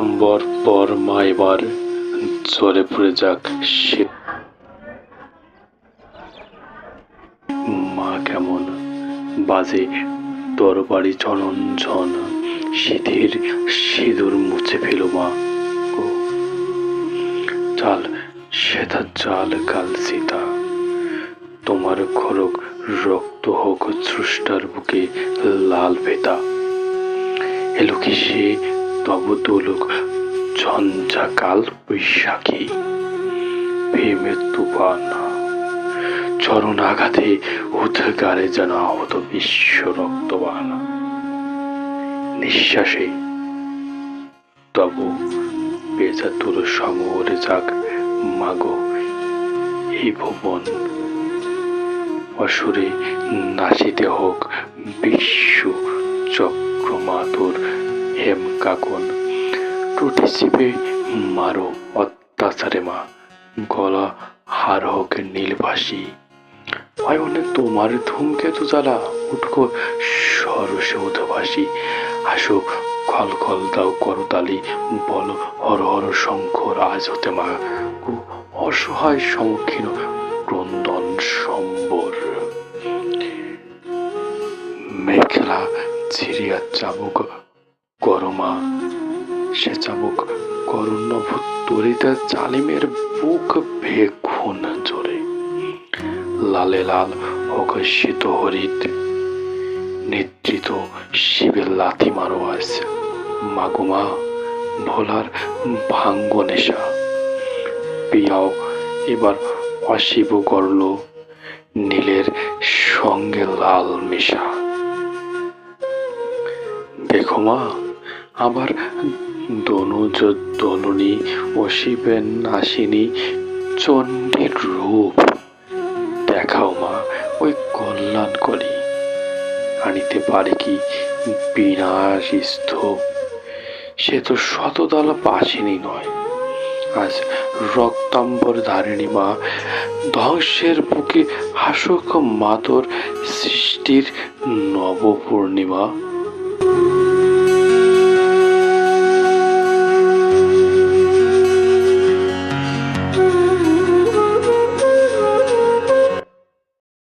মা এবার জলে পড়ে যাক সে মা কেমন বাজে তরবারি ঝনঝন, সিঁথির সিঁদুর মুছে ফেলো মা। চাল সেটা চাল কাল সীতা, তোমার খড়ক রক্ত হোক স্রষ্টার বুকে লাল বেতা এলো কি সে তব দোলক ঝঞ্ঝা কাল বৈশাখী প্রেমের তুফান। চরণ আঘাতে উদ্গারে যেন আহত বিশ্ব রক্তবান। নিঃশ্বাসে তবু বেজা তোর সমরে যাক মাগো এই ভুবন। অসুরে নাচিতে হোক বিশ্ব চক্রমাতুর হেম কাকন টুটি চিপে মারো অত্যাচারে মা। গলা হার হোক নীলভাসী অয়নে তোমার ধূমকেতু জ্বালা। উঠকো সরসে উধভাসী আসো খল খল দাও করতালি। বলো হর হর শঙ্কর আজ হতে মা অসহায় সম্মুখীন ক্রন্দন সম্বর। মেঘলা ছিড়িয়া চাবুক গরমা, সে চাবুক করুণভ তরিতা জালিমের বুক বেগুন জোরে লালে লাল শীত হরিত নেতৃত্ব শিবের লাথি মারো আজ। মাগুমা ভোলার ভাঙ্গ নেশা। পিয়াও, এবার অশিব গড়ল নীলের সঙ্গে লাল মেশা। দেখো মা আবার দনুজ দলনী অশিবের নাসিনী চণ্ডীর রূপ। দেখাও মা, ওই কল্যাণ করি আনিতে পারে কি বিনাশ স্তূপ সে তো শতদলা বাসিনী নয়। আজ রক্তাম্বর ধারিণী মা, ধ্বংসের বুকে হাসক মাতর সৃষ্টির নব পূর্ণিমা